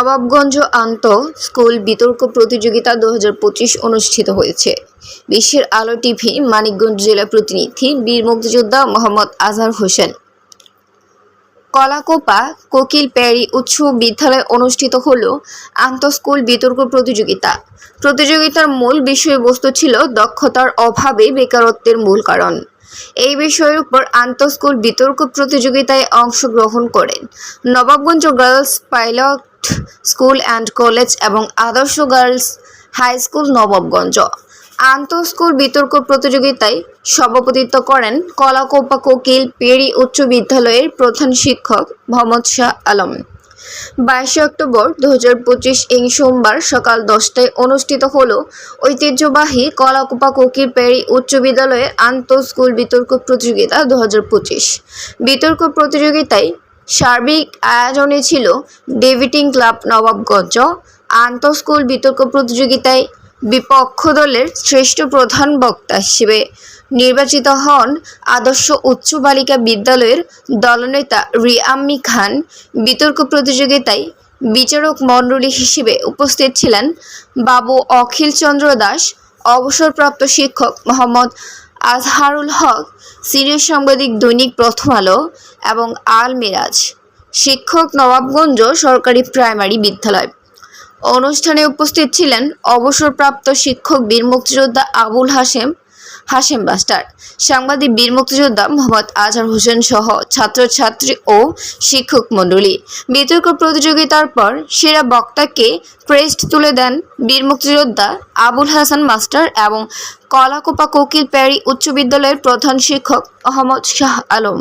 নবাবগঞ্জ আন্ত স্কুল বিতর্ক প্রতিযোগিতা দু হাজার পঁচিশ অনুষ্ঠিত হয়েছে। বিশ্বের আলো টিভি মানিকগঞ্জ জেলা প্রতিনিধি বীর মুক্তিযোদ্ধা মোহাম্মদ আজহার হোসেন। কলাকোপা কোকিল প্যারি উচ্চ বিদ্যালয়ে অনুষ্ঠিত হল আন্তঃস্কুল বিতর্ক প্রতিযোগিতা। প্রতিযোগিতার মূল বিষয়বস্তু ছিল দক্ষতার অভাবে বেকারত্বের মূল কারণ। এই বিষয়ের উপর আন্তঃস্কুল বিতর্ক প্রতিযোগিতায় অংশগ্রহণ করেন Nawabganj girls pilot school and college এবং Adarsha girls high school Nawabganj. আন্তঃস্কুল বিতর্ক প্রতিযোগিতায় সভাপতিত্ব করেন কলাকোপা কোকিল পেরি উচ্চ বিদ্যালয়ের প্রধান শিক্ষক মোহাম্মদ শাহ আলম। বাইশে অক্টোবর দু হাজার পঁচিশ এই সোমবার সকাল দশটায় অনুষ্ঠিত হল ঐতিহ্যবাহী কলাকুপা কোকির পেরি উচ্চ বিদ্যালয়ের আন্তঃস্কুল বিতর্ক প্রতিযোগিতা দু হাজার পঁচিশ। বিতর্ক প্রতিযোগিতায় সার্বিক আয়োজনে ছিল ডেভিটিং ক্লাব নবাবগঞ্জ। আন্তঃস্কুল বিতর্ক প্রতিযোগিতায় বিপক্ষ দলের শ্রেষ্ঠ প্রধান বক্তা হিসেবে নির্বাচিত হন আদর্শ উচ্চ বালিকা বিদ্যালয়ের দলনেতা রিয়াম্মি খান। বিতর্ক প্রতিযোগিতায় বিচারক মণ্ডলী হিসেবে উপস্থিত ছিলেন বাবু অখিল চন্দ্র দাস, অবসরপ্রাপ্ত শিক্ষক মোহাম্মদ আজহারুল হক সিনিয়র সাংবাদিক দৈনিক প্রথম আলো এবং আল মিরাজ, শিক্ষক নবাবগঞ্জ সরকারি প্রাইমারি বিদ্যালয়। অনুষ্ঠানে উপস্থিত ছিলেন অবসরপ্রাপ্ত শিক্ষক বীর মুক্তিযোদ্ধা আবুল হাশেম হাশেম মাস্টার সাংবাদিক বীর মুক্তিযোদ্ধা মোহাম্মদ আজহার হোসেন সহ ছাত্রছাত্রী ও শিক্ষক মণ্ডলী। বিতর্ক প্রতিযোগিতার পর সেরা বক্তাকে ক্রেস্ট তুলে দেন বীর মুক্তিযোদ্ধা আবুল হাসান মাস্টার এবং কলাকোপা কোকিল প্যারি উচ্চ বিদ্যালয়ের প্রধান শিক্ষক মোহাম্মদ শাহ আলম।